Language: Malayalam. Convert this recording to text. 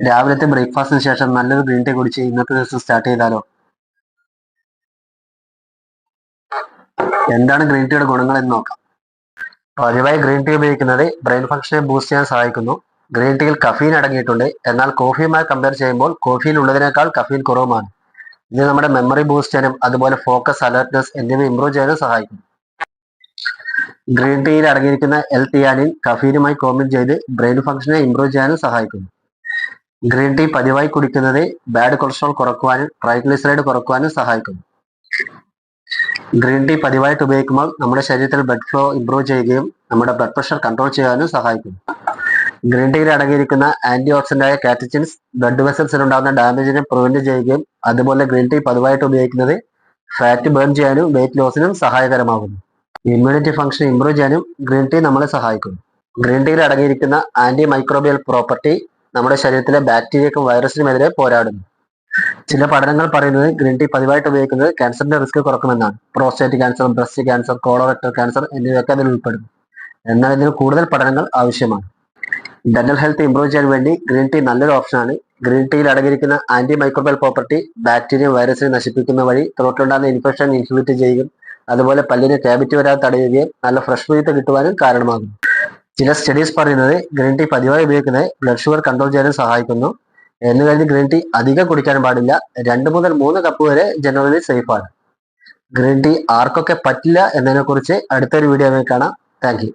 രാവിലത്തെ ബ്രേക്ക്ഫാസ്റ്റിന് ശേഷം നല്ലൊരു ഗ്രീൻ ടീ കുടിച്ച് ഇന്നത്തെ ദിവസം സ്റ്റാർട്ട് ചെയ്താലോ? എന്താണ് ഗ്രീൻ ടീയുടെ ഗുണങ്ങൾ എന്ന് നോക്കാം. പതിവായി ഗ്രീൻ ടീ ഉപയോഗിക്കുന്നത് ബ്രെയിൻ ഫംഗ്ഷനെ ബൂസ്റ്റ് ചെയ്യാൻ സഹായിക്കുന്നു. ഗ്രീൻ ടീയിൽ കഫീൻ അടങ്ങിയിട്ടുണ്ട്. എന്നാൽ കോഫിയുമായി കമ്പയർ ചെയ്യുമ്പോൾ കോഫിയിൽ ഉള്ളതിനേക്കാൾ കഫീൻ കുറവുമാണ്. ഇത് നമ്മുടെ മെമ്മറി ബൂസ്റ്റ് ചെയ്യാനും അതുപോലെ ഫോക്കസ് അലർട്ട്നെസ് എന്നിവ ഇംപ്രൂവ് ചെയ്യാനും സഹായിക്കും. ഗ്രീൻ ടീയിൽ അടങ്ങിയിരിക്കുന്ന എൽ തിയാനിൻ കഫീനുമായി കോമ്പിൻ ചെയ്ത് ബ്രെയിൻ ഫംഗ്ഷനെ ഇംപ്രൂവ് ചെയ്യാനും സഹായിക്കുന്നു. ഗ്രീൻ ടീ പതിവായി കുടിക്കുന്നത് ബാഡ് കൊളസ്ട്രോൾ കുറക്കുവാനും ട്രൈഗ്ലിസറൈഡ് കുറക്കുവാനും സഹായിക്കുന്നു. ഗ്രീൻ ടീ പതിവായിട്ട് ഉപയോഗിക്കുമ്പോൾ നമ്മുടെ ശരീരത്തിൽ ബ്ലഡ് ഫ്ലോ ഇംപ്രൂവ് ചെയ്യുകയും നമ്മുടെ ബ്ലഡ് പ്രഷർ കൺട്രോൾ ചെയ്യാനും സഹായിക്കുന്നു. ഗ്രീൻ ടീയിൽ അടങ്ങിയിരിക്കുന്ന ആന്റി ഓക്സിഡന്റായ കാറ്റച്ചിൻസ് ബ്ലഡ് വെസൽസിൽ ഉണ്ടാകുന്ന ഡാമേജിനെ പ്രിവെന്റ് ചെയ്യുകയും അതുപോലെ ഗ്രീൻ ടീ പതിവായിട്ട് ഉപയോഗിക്കുന്നത് ഫാറ്റ് ബേൺ ചെയ്യാനും വെയിറ്റ് ലോസിനും സഹായകരമാകുന്നു. ഇമ്മ്യൂണിറ്റി ഫംഗ്ഷൻ ഇംപ്രൂവ് ചെയ്യാനും ഗ്രീൻ ടീ നമ്മളെ സഹായിക്കുന്നു. ഗ്രീൻ ടീയിൽ അടങ്ങിയിരിക്കുന്ന ആന്റി മൈക്രോബിയൽ പ്രോപ്പർട്ടി നമ്മുടെ ശരീരത്തിലെ ബാക്ടീരിയക്കും വൈറസിനുമെതിരെ പോരാടുന്നു. ചില പഠനങ്ങൾ പറയുന്നത് ഗ്രീൻ ടീ പതിവായിട്ട് ഉപയോഗിക്കുന്നത് ക്യാൻസറിന്റെ risk കുറക്കുമെന്നാണ്. Prostate cancer breast cancer colorectal cancer എന്നിവയൊക്കെ അതിൽ ഉൾപ്പെടുന്നു. എന്നാൽ ഇതിന് കൂടുതൽ പഠനങ്ങൾ ആവശ്യമാണ്. ഡെന്റൽ ഹെൽത്ത് ഇംപ്രൂവ് ചെയ്യാൻ വേണ്ടി ഗ്രീൻ ടീ നല്ലൊരു ഓപ്ഷനാണ് ഗ്രീൻ ടീയിൽ അടങ്ങിയിരിക്കുന്ന ആന്റി മൈക്രോബൽ പ്രോപ്പർട്ടി ബാക്ടീരിയ വൈറസിനെ നശിപ്പിക്കുന്ന വഴി ത്രോട്ടിലുണ്ടാകുന്ന ഇൻഫെക്ഷൻ ഇൻഹിബിറ്റ് ചെയ്യുകയും അതുപോലെ പല്ലിന് ക്യാബിറ്റി വരാതെ തടയുകയും നല്ല ഫ്രഷ് ബ്രീത്ത് കിട്ടുവാനും കാരണമാകും ചില സ്റ്റഡീസ് പറയുന്നത് ഗ്രീൻ ടീ പതിവായി ഉപയോഗിക്കുന്നത് ബ്ലഡ് ഷുഗർ കൺട്രോൾ ചെയ്യാനും സഹായിക്കുന്നു. എന്ന് കഴിഞ്ഞ് ഗ്രീൻ ടീ അധികം കുടിക്കാൻ പാടില്ല. രണ്ട് മുതൽ മൂന്ന് കപ്പ് വരെ ജനറലി സേഫ് ആണ്. ഗ്രീൻ ടീ ആർക്കൊക്കെ പറ്റില്ല എന്നതിനെ കുറിച്ച് അടുത്തൊരു വീഡിയോ കാണാം. താങ്ക്